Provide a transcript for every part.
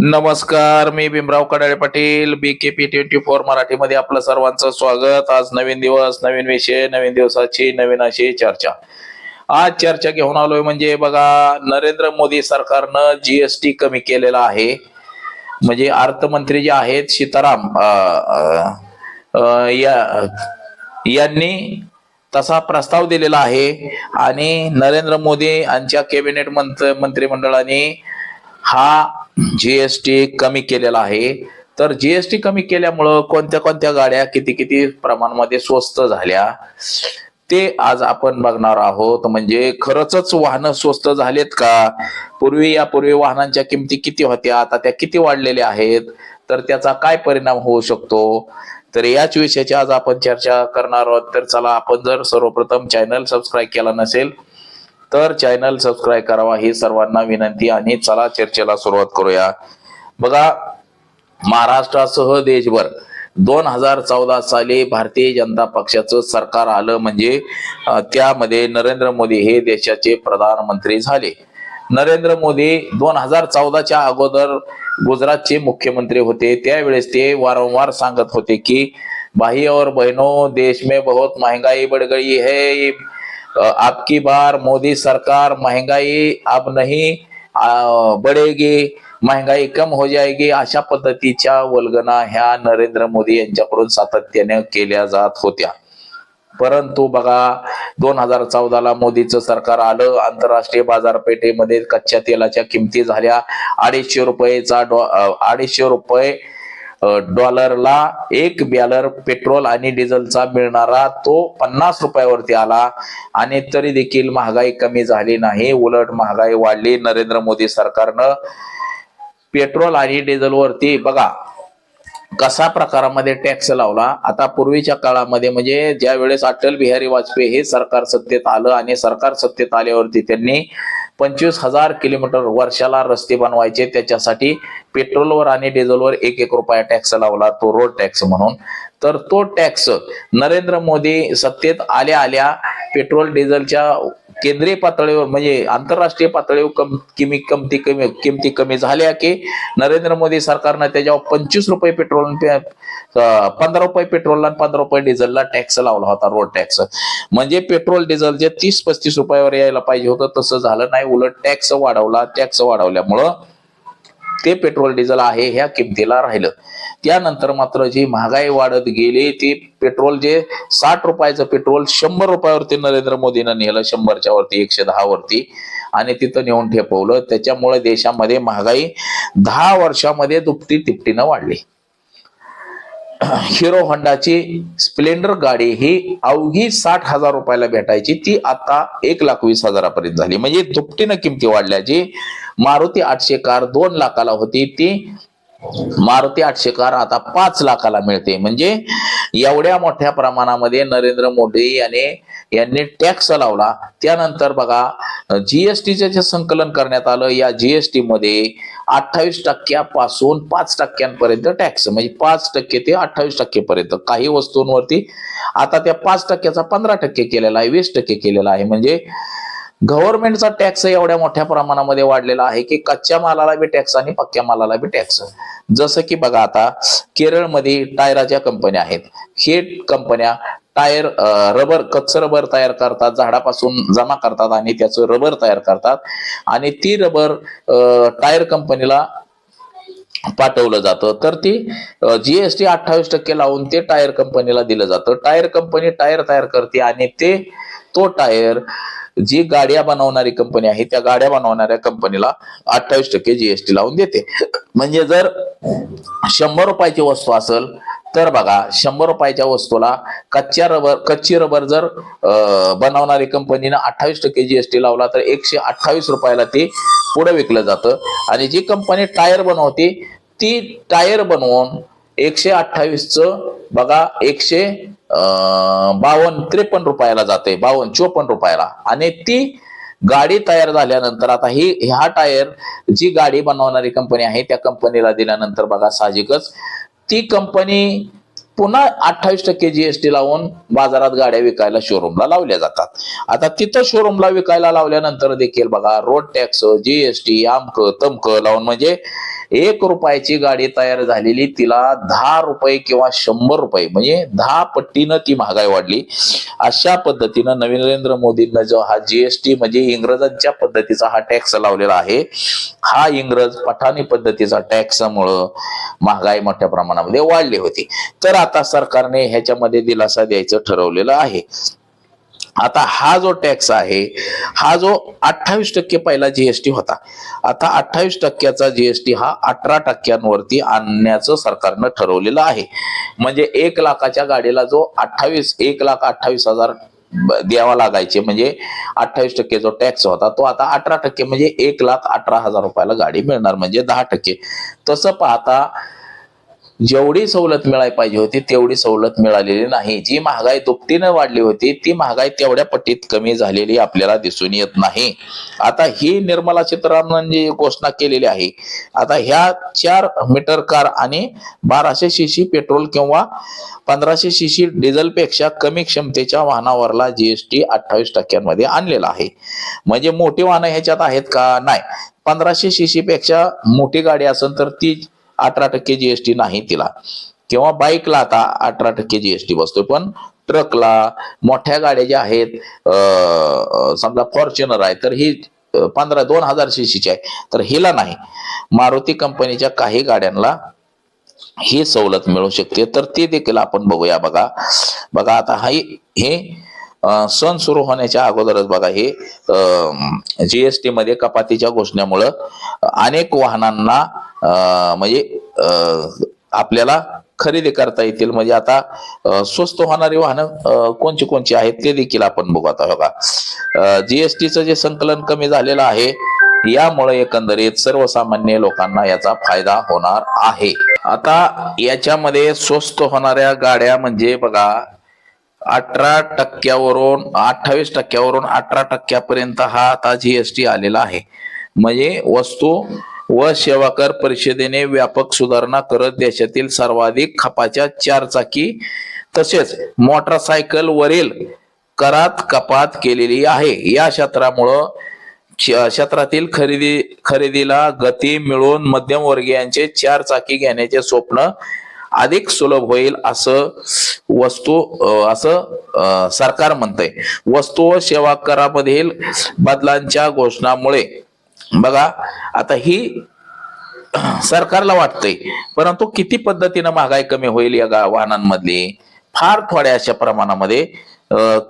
नमस्कार मी Bhimrao Kadale Patil B K P twenty four मराठीमध्ये आपलं सर्वांचं स्वागत. आज नवीन दिवस नवीन विषय नवीन दिवसाची नवीन अशी चर्चा. आज चर्चा घेऊन आलोय म्हणजे बघा नरेंद्र मोदी सरकारनं जीएसटी कमी केलेला आहे. म्हणजे अर्थमंत्री जे आहेत सीताराम या यांनी तसा प्रस्ताव दिलेला आहे. आणि नरेंद्र मोदी यांच्या कॅबिनेट मंत्र मंत्रिमंडळाने हा जीएसटी कमी केलेला आहे. तर जीएसटी कमी केल्यामुळं कोणत्या कोणत्या गाड्या किती किती प्रमाणामध्ये स्वस्त झाल्या? ते आज आपण बघणार आहोत. म्हणजे खरंच वाहनं स्वस्त झालेत का? पूर्वी यापूर्वी वाहनांच्या किमती किती होत्या? आता त्या किती वाढलेल्या आहेत? तर त्याचा काय परिणाम होऊ शकतो? तर याच विषयाची आज आपण चर्चा करणार आहोत. तर चला आपण जर सर्वप्रथम चॅनल सबस्क्राईब केला नसेल तर चॅनल सबस्क्राईब करावा ही सर्वांना विनंती आणि चला चर्चेला सुरुवात करूया. बघा महाराष्ट्रासह देशभर दोन हजार चौदा साली भारतीय जनता पक्षाचं सरकार आलं म्हणजे त्यामध्ये नरेंद्र मोदी हे देशाचे प्रधानमंत्री झाले. नरेंद्र मोदी दोन हजार चौदाच्या अगोदर गुजरातचे मुख्यमंत्री होते. त्यावेळेस ते वारंवार सांगत होते की भाई और बहनों देश में बहुत महंगाई बढ़ गई है आपकी बार मोदी सरकार महंगाई अब नहीं बढ़ेगी महंगाई कम हो जाएगी अशा पद्धतीच्या वल्गना ह्या नरेंद्र मोदी यांच्याकडून सातत्याने केल्या जात होत्या. परंतु बघा दोन हजार चौदाला मोदीचं सरकार आलं आंतरराष्ट्रीय बाजारपेठेमध्ये कच्च्या तेलाच्या किमती झाल्या. अडीचशे रुपयेचा अडीचशे रुपये डॉलरला एक बॅलर पेट्रोल आणि डिझेलचा मिळणारा तो पन्नास रुपयावरती आला. आणि तरी देखील महागाई कमी झाली नाही. उलट महागाई वाढली. नरेंद्र मोदी सरकारनं पेट्रोल आणि डिझेलवरती बघा कसा प्रकारामध्ये टॅक्स लावला? आता पूर्वीच्या काळामध्ये म्हणजे ज्या वेळेस अटल बिहारी वाजपेयी हे सरकार सत्तेत आलं आणि सरकार सत्तेत आल्यावरती त्यांनी पंचवीस हजार किलोमीटर वर्षाला रस्ते बनवायचे. त्याच्यासाठी पेट्रोलवर आणि डिझेलवर एक एक रुपया टॅक्स लावला. तो रोड टॅक्स म्हणून. तर तो टॅक्स नरेंद्र मोदी सत्तेत आल्या आल्या पेट्रोल डिझेलच्या केंद्रीय पातळीवर म्हणजे आंतरराष्ट्रीय पातळीवर कम किमी कमती कमी किमती कमी झाल्या की नरेंद्र मोदी सरकारनं त्याच्यावर पंचवीस रुपये पेट्रोल पंधरा रुपये पेट्रोलला आणि पंधरा रुपये डिझेलला टॅक्स लावला होता रोड टॅक्स. म्हणजे पेट्रोल डिझेल जे तीस पस्तीस रुपयावर यायला पाहिजे होतं तसं झालं नाही. उलट टॅक्स वाढवला टॅक्स वाढवल्यामुळं ते पेट्रोल डिझेल आहे ह्या किमतीला राहिलं. त्यानंतर मात्र जी महागाई वाढत गेली ती पेट्रोल जे साठ रुपयाचं पेट्रोल शंभर रुपयावरती नरेंद्र मोदीनं नेलं शंभरच्या वरती एकशे दहा वरती. आणि तिथं नेऊन ठेपवलं. त्याच्यामुळे देशामध्ये महागाई दहा वर्षामध्ये दुपटी तिपटीनं वाढली. हिरो होंडाची स्प्लेंडर गाडी ही अवघी साठ हजार रुपयाला भेटायची. ती आता एक लाख वीस हजारापर्यंत झाली. म्हणजे दुपटीनं किमती वाढल्याची मारुती आठशे कार दोन लाखाला होती ती मारुती आठशे कार आता पाच लाखाला मिळते. म्हणजे एवढ्या मोठ्या प्रमाणामध्ये नरेंद्र मोदी याने यांनी टॅक्स लावला. त्यानंतर बघा जीएसटीचे जे संकलन करण्यात आलं या जीएसटी मध्ये अठ्ठावीस टक्क्यापासून पाच टक्क्यांपर्यंत टॅक्स. म्हणजे पाच टक्के ते अठ्ठावीस टक्केपर्यंत. काही वस्तूंवरती आता त्या पाच टक्क्याचा पंधरा टक्के केलेला आहे वीस टक्के केलेला आहे. म्हणजे गव्हर्नमेंटचा टॅक्स एवढ्या मोठ्या प्रमाणामध्ये वाढलेला आहे की कच्च्या मालाला बी टॅक्स आणि पक्क्या मालाला बी टॅक्स. जसं की बघा आता केरळमध्ये टायराच्या कंपन्या आहेत. हे कंपन्या टायर रबर कच्चं रबर तयार करतात झाडापासून जमा करतात आणि त्याचं रबर तयार करतात. आणि ती रबर टायर कंपनीला पाठवलं जातं. तर ती जीएसटी अठ्ठावीस टक्के लावून ते टायर कंपनीला दिलं जातं. टायर कंपनी टायर तयार करते आणि ते तो टायर जी गाड्या बनवणारी कंपनी आहे त्या गाड्या बनवणाऱ्या कंपनीला अठ्ठावीस टक्के जीएसटी लावून देते. म्हणजे जर शंभर रुपयाची वस्तू असेल तर बघा शंभर रुपयाच्या वस्तूला कच्च्या रबर कच्ची रबर जर बनवणारी कंपनीनं अठ्ठावीस टक्के जीएसटी लावला तर एकशे अठ्ठावीस रुपयाला ते पुढे विकलं जातं. आणि जी कंपनी टायर बनवते ती टायर बनवून एकशे अठ्ठावीसचं बघा एकशे बावन्न त्रेपन्न रुपयाला जाते बावन्न चोपन्न रुपयाला. आणि ती गाडी तयार झाल्यानंतर आता ही ह्या टायर जी गाडी बनवणारी कंपनी आहे त्या कंपनीला दिल्यानंतर बघा साहजिकच ती कंपनी पुन्हा अठ्ठावीस टक्के जीएसटी लावून बाजारात गाड्या विकायला शोरूमला लावल्या जातात. आता तिथं शोरूमला विकायला लावल्यानंतर देखील बघा रोड टॅक्स जीएसटी आमक तमक लावून म्हणजे एक रुपयाची गाडी तयार झालेली तिला दहा रुपये किंवा शंभर रुपये म्हणजे दहा पट्टीनं ती महागाई वाढली. अशा पद्धतीनं नरेंद्र मोदींना जो हा जीएसटी म्हणजे इंग्रजांच्या पद्धतीचा हा टॅक्स लावलेला आहे हा इंग्रज पठाणी पद्धतीचा टॅक्समुळं महागाई मोठ्या प्रमाणामध्ये वाढली होती. तर आता सरकारने ह्याच्यामध्ये दिलासा द्यायचं ठरवलेलं आहे. आता हा जो टॅक्स आहे हा जो अठ्ठावीस टक्के पहिला जीएसटी होता. आता अठ्ठावीस टक्क्याचा जीएसटी हा अठरा टक्क्यांवरती आणण्याचं सरकारनं ठरवलेलं आहे. म्हणजे एक लाखाच्या गाडीला जो अठ्ठावीस एक लाख अठ्ठावीस हजार द्यावा लागायचे म्हणजे अठ्ठावीस टक्के जो टॅक्स होता तो आता अठरा टक्के म्हणजे एक लाख अठरा हजार रुपयाला गाडी मिळणार म्हणजे दहा टक्के. तसं पाहता जेवढी सवलत मिळायला पाहिजे होती तेवढी सवलत मिळालेली नाही. जी महागाई दुपटीनं वाढली होती ती महागाई तेवढ्या पटीत कमी झालेली आपल्याला दिसून येत नाही. आता ही निर्मला सीतारामन जी घोषणा केलेली आहे. आता ह्या चार मीटर कार आणि बाराशे सीसी पेट्रोल किंवा पंधराशे सीसी डिझेल पेक्षा कमी क्षमतेच्या वाहनावरला जीएसटी अठ्ठावीस टक्क्यांमध्ये आणलेला आहे. म्हणजे मोठी वाहनं ह्याच्यात आहेत का? नाही. पंधराशे सीसी पेक्षा मोठी गाडी असेल तर ती अठरा टक्के जीएसटी नाही तिला. किंवा बाईकला आता अठरा टक्के जीएसटी बसतोय. पण ट्रकला मोठ्या गाड्या ज्या आहेत समजा फॉर्च्युनर आहे तर ही पंधरा दोन हजार सीसीची आहे. तर हिला नाही. मारुती कंपनीच्या काही गाड्यांना ही सवलत मिळू शकते. तर ते देखील आपण बघूया बघा. बघा आता हाही हे सण सुरू होण्याच्या अगोदरच बघा हे जीएसटी मध्ये कपातीच्या घोषणेमुळं अनेक वाहनांना म्हणजे आपल्याला खरेदी करता येतील. म्हणजे आता स्वस्त होणारी वाहनं कोणची कोणची आहेत ते देखील आपण बघू आता हो बघा जीएसटीचं जे संकलन कमी झालेलं आहे यामुळे एकंदरीत सर्वसामान्य लोकांना याचा फायदा होणार आहे. आता याच्यामध्ये स्वस्त होणाऱ्या गाड्या म्हणजे बघा अठरा टक्क्यावरून अठ्ठावीस टक्क्यावरून अठरा टक्क्यापर्यंत हा आता जीएसटी आलेला आहे. म्हणजे वस्तू व सेवा कर परिषदेने व्यापक सुधारणा करत देशातील सर्वाधिक खपाच्या चारचाकी तसेच मोटरसायकल वरील करात कपात केलेली आहे. या क्षेत्रामुळं क्षेत्रातील खरेदी खरेदीला गती मिळून मध्यमवर्गीयांचे चार चाकी घेण्याचे स्वप्न अधिक सुलभ होईल असं वस्तू असं सरकार म्हणतंय. वस्तू व सेवा करामधील बदलांच्या घोषणामुळे बघा आता ही सरकारला वाटतंय परंतु किती पद्धतीनं महागाई कमी होईल या गा- वाहनांमधली? फार थोड्या अशा प्रमाणामध्ये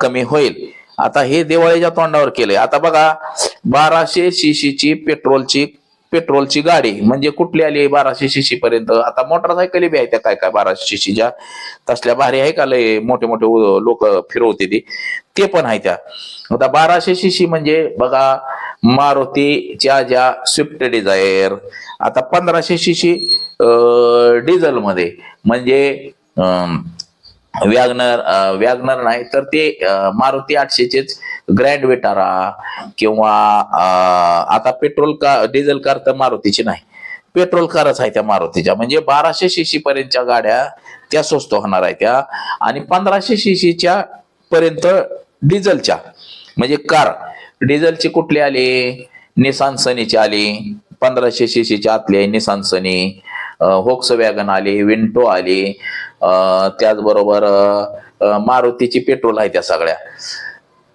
कमी होईल. आता हे दिवाळीच्या तोंडावर केलंय. आता बघा बाराशे सीसीची पेट्रोलची पेट्रोलची गाडी म्हणजे कुठली आली बाराशे सीसी पर्यंत? आता मोटरसायकली बी आहे त्या काय काय बाराशे सीसीच्या तसल्या भारी आहे का लय मोठे मोठे लोक फिरवते ते? पण आहे त्या. आता बाराशे सीसी म्हणजे बघा मारुतीच्या ज्या स्विफ्ट डिझायर आता पंधराशे सीसी डिझेल मध्ये म्हणजे अं, वॅगनर वॅगनर नाही तर ते मारुती आठशेचेच ग्रँड विटारा किंवा आता पेट्रोल का डिझेल कार तर मारुतीची नाही. पेट्रोल कारच आहे त्या मारुतीच्या. म्हणजे बाराशे सीसी पर्यंतच्या गाड्या त्या स्वस्त होणार आहेत त्या. आणि पंधराशे सीसीच्या पर्यंत डिझेलच्या म्हणजे कार डिझेलचे कुठली आली? निसान सनीचे आली. पंधराशे सीसीच्या आतली आहे निसान सनी. होक्स वॅगन आली विंटो आली. त्याचबरोबर मारुतीची पेट्रोल आहे त्या सगळ्या.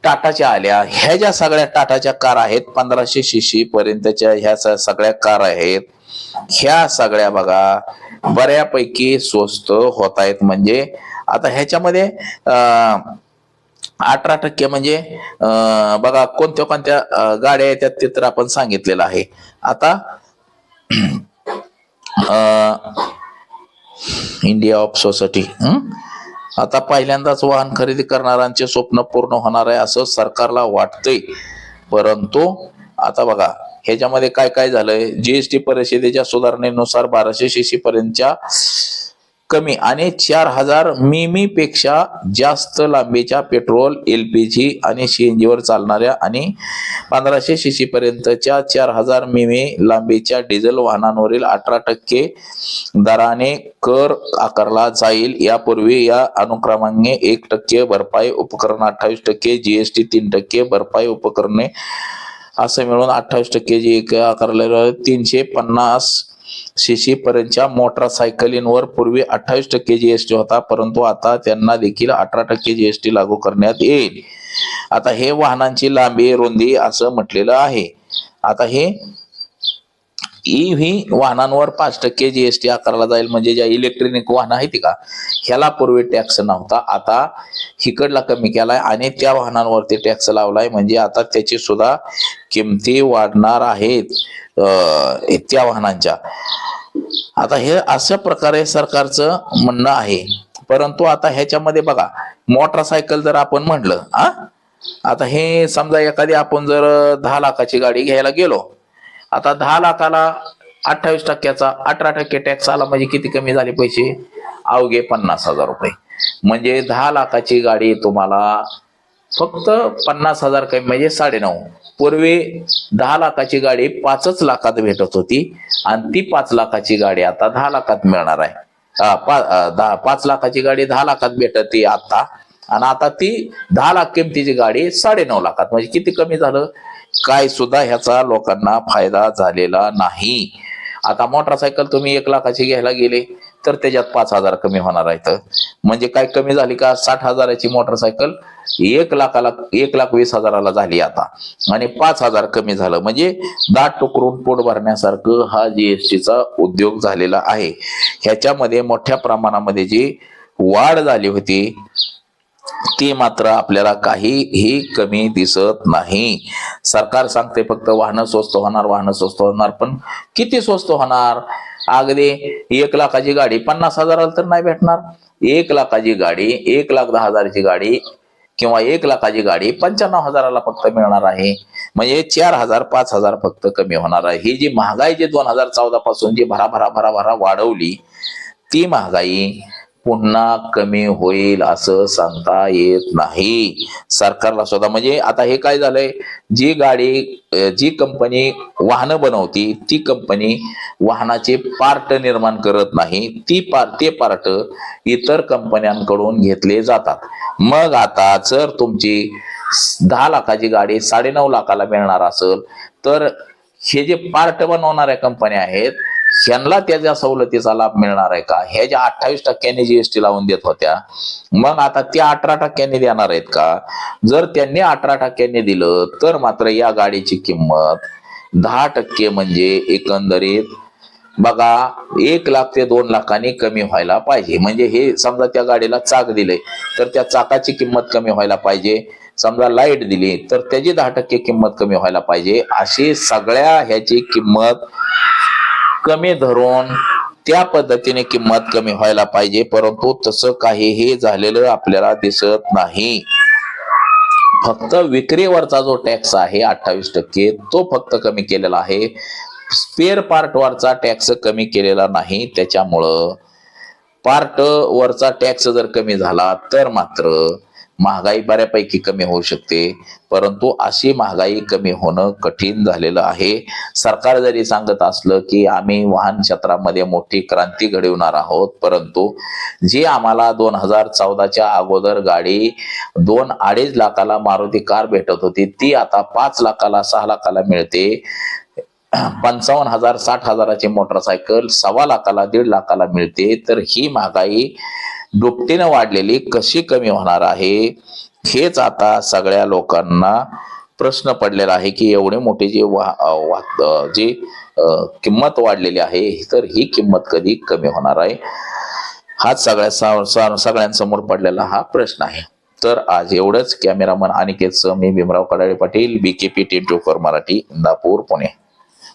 टाटाच्या आल्या. ह्या ज्या सगळ्या टाटाच्या कार आहेत पंधराशे शिशी पर्यंतच्या ह्या सगळ्या कार आहेत ह्या सगळ्या बघा बऱ्यापैकी स्वस्त होत आहेत. म्हणजे आता ह्याच्यामध्ये अं, अठरा टक्के म्हणजे बघा कोणत्या कोणत्या गाड्या येतात ते तर आपण सांगितलेलं आहे. आता इंडिया ऑफ सोसायटी आता पहिल्यांदाच वाहन खरेदी करणाऱ्यांचे स्वप्न पूर्ण होणार आहे असं सरकारला वाटतंय. परंतु आता बघा ह्याच्यामध्ये काय काय झालंय? जीएसटी परिषदेच्या सुधारणेनुसार बाराशे सीसी पर्यंतच्या कमी आणि चार हजार मिमी पेक्षा जास्त लांबीच्या पेट्रोल एल पी जी आणि सी एन जीवर चालणाऱ्या आणि पंधराशे सीसी पर्यंतच्या चार हजार मिमी लांबीच्या डिझेल वाहनांवरील अठरा टक्के दराने कर आकारला जाईल. यापूर्वी या अनुक्रमाने एक टक्के भरपाई उपकरण अठ्ठावीस टक्के जीएसटी तीन टक्के भरपाई उपकरणे असं मिळून अठ्ठावीस टक्के जी एक आकारलेलं तीनशे पन्नास सीसी पर्यंतच्या मोटरसायकलींवर पूर्वी अठ्ठावीस टक्के जीएसटी होता परंतु आता त्यांना देखील अठरा टक्के जीएसटी लागू करण्यात येईल. आता हे वाहनांची लांबी रुंदी असं म्हटलेलं आहे. आता हे ई व्ही वाहनांवर पाच टक्के जीएसटी आकारला जाईल म्हणजे ज्या इलेक्ट्रॉनिक वाहन आहेत का ह्याला पूर्वी टॅक्स नव्हता. आता हिकडला कमी केलाय आणि त्या वाहनांवरती टॅक्स लावलाय म्हणजे आता त्याची सुद्धा किमती वाढणार आहेत. त्या वाहनांच्या. आता हे अशा प्रकारे सरकारचं म्हणणं आहे. परंतु आता ह्याच्यामध्ये बघा मोटरसायकल जर आपण म्हणलं हा आता हे समजा एखादी आपण जर दहा लाखाची गाडी घ्यायला गेलो आता दहा लाखाला अठ्ठावीस टक्क्याचा अठरा टक्के टॅक्स आला म्हणजे किती कमी झाले पैसे? अवघे पन्नास हजार रुपये. म्हणजे दहा लाखाची गाडी तुम्हाला फक्त पन्नास हजार कमी म्हणजे साडेनऊ. पूर्वी दहा लाखाची गाडी पाचच लाखात भेटत होती आणि ती पाच लाखाची गाडी आता दहा लाखात मिळणार आहे. पा- दहा पाच लाखाची गाडी दहा लाखात भेटत आता. आणि आता ती दहा लाख किमतीची गाडी साडेनऊ लाखात. म्हणजे किती कमी झालं? काय सुद्धा ह्याचा लोकांना फायदा झालेला नाही. आता मोटरसायकल तुम्ही एक लाखाची घ्यायला गेले. तर त्याच्यात पाच हजार कमी होणार आहेत म्हणजे काय कमी झाली का? साठ हजाराची मोटरसायकल एक लाखाला एक लाख वीस हजाराला झाली आता. आणि पाच हजार कमी झालं. म्हणजे दाट टुकडून पोट भरण्यासारखं हा जीएसटीचा उद्योग झालेला आहे. ह्याच्यामध्ये मोठ्या प्रमाणामध्ये जी वाढ झाली होती ती मात्र आपल्याला काहीही कमी दिसत नाही. सरकार सांगते फक्त वाहनं स्वस्त होणार वाहनं स्वस्त होणार पण किती स्वस्त होणार? अगदी एक लाखाची गाडी पन्नास हजाराला तर नाही भेटणार. एक लाखाची गाडी एक लाख दहा हजाराची गाडी किंवा एक लाखाची गाडी पंच्याण्णव हजाराला फक्त मिळणार आहे. म्हणजे चार हजार पाच हजार फक्त कमी होणार आहे. ही जी महागाई जी दोन हजार चौदा पासून जी भरा भरा भरा भरा वाढवली ती महागाई पुन्हा कमी होईल असं सांगता येत नाही. सरकारला स्वतः म्हणजे आता हे काय झालंय? जी गाडी जी कंपनी वाहनं बनवती ती कंपनी वाहनाचे पार्ट निर्माण करत नाही. ती पार ते पार्ट इतर कंपन्यांकडून घेतले जातात. मग आता जर तुमची दहा लाखाची गाडी साडेनऊ लाखाला मिळणार असेल तर हे जे पार्ट बनवणाऱ्या कंपन्या आहेत ह्यांना त्याच्या सवलतीचा लाभ मिळणार आहे का? ह्या ज्या अठ्ठावीस टक्क्यांनी जीएसटी लावून देत होत्या मग आता त्या अठरा टक्क्यांनी देणार आहेत का? जर त्यांनी अठरा टक्क्यांनी दिलं तर मात्र या गाडीची किंमत दहा टक्के म्हणजे एकंदरीत बघा एक लाख ते दोन लाखांनी कमी व्हायला पाहिजे. म्हणजे हे समजा त्या गाडीला चाक दिले तर त्या चाकाची किंमत कमी व्हायला पाहिजे. समजा लाइट दिली तर त्याची दहा टक्के किंमत कमी व्हायला पाहिजे. अशी सगळ्या ह्याची किंमत कमी धरून त्या पद्धतीने किंमत कमी व्हायला पाहिजे परंतु तसं काहीही झालेलं आपल्याला दिसत नाही. फक्त विक्रीवरचा जो टॅक्स आहे अठ्ठावीस टक्के तो फक्त कमी केलेला आहे. स्पेअर पार्टवरचा टॅक्स कमी केलेला नाही त्याच्यामुळं पार्ट वरचा टॅक्स जर कमी झाला तर मात्र महागाई बऱ्यापैकी कमी होऊ शकते. परंतु अशी महागाई कमी होणं कठीण झालेलं आहे. सरकार जरी सांगत असलं की आम्ही वाहन क्षेत्रामध्ये मोठी क्रांती घडवणार आहोत परंतु जी आम्हाला दोन हजार चौदाच्या अगोदर गाडी दोन अडीच लाखाला मारुती कार भेटत होती ती आता पाच लाखाला सहा लाखाला मिळते. पंचावन्न हजार साठ हजाराची मोटरसायकल सव्वा लाखाला दीड लाखाला मिळते. तर ही महागाई दुपटीनं वाढलेली कशी कमी होणार आहे? हेच आता सगळ्या लोकांना प्रश्न पडलेला आहे की एवढे मोठे जे वा अं, जी किंमत वाढलेली आहे तर ही किंमत कधी कमी होणार आहे? हाच सगळ्या सा- सगळ्यांसमोर पडलेला हा प्रश्न आहे. तर आज एवढंच. कॅमेरामन अनिकेत मी भीमराव कडाळे पाटील बीकेपी टी मराठी इंदापूर पुणे.